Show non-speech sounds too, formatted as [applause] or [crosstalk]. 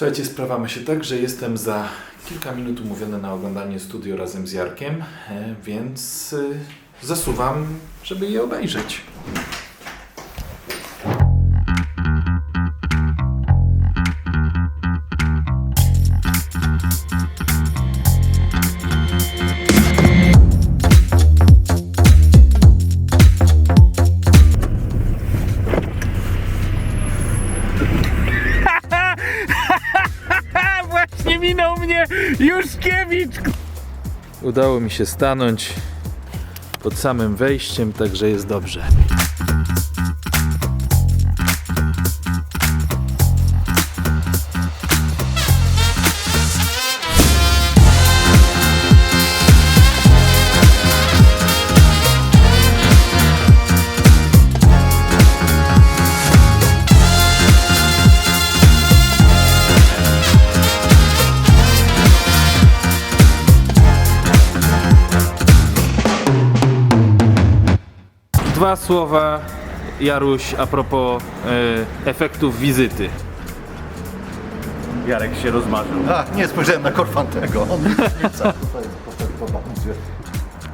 Słuchajcie, sprawa ma się tak, że jestem za kilka minut umówiony na oglądanie studio razem z Jarkiem, e, więc e, zasuwam, żeby je obejrzeć. Minął mnie Juszkiewicz! Udało mi się stanąć pod samym wejściem, także jest dobrze. Dwa słowa, Jaruś, a propos e, efektów wizyty. Jarek się rozmarzył. A, nie spojrzałem na Korfantego. On [laughs] nie chce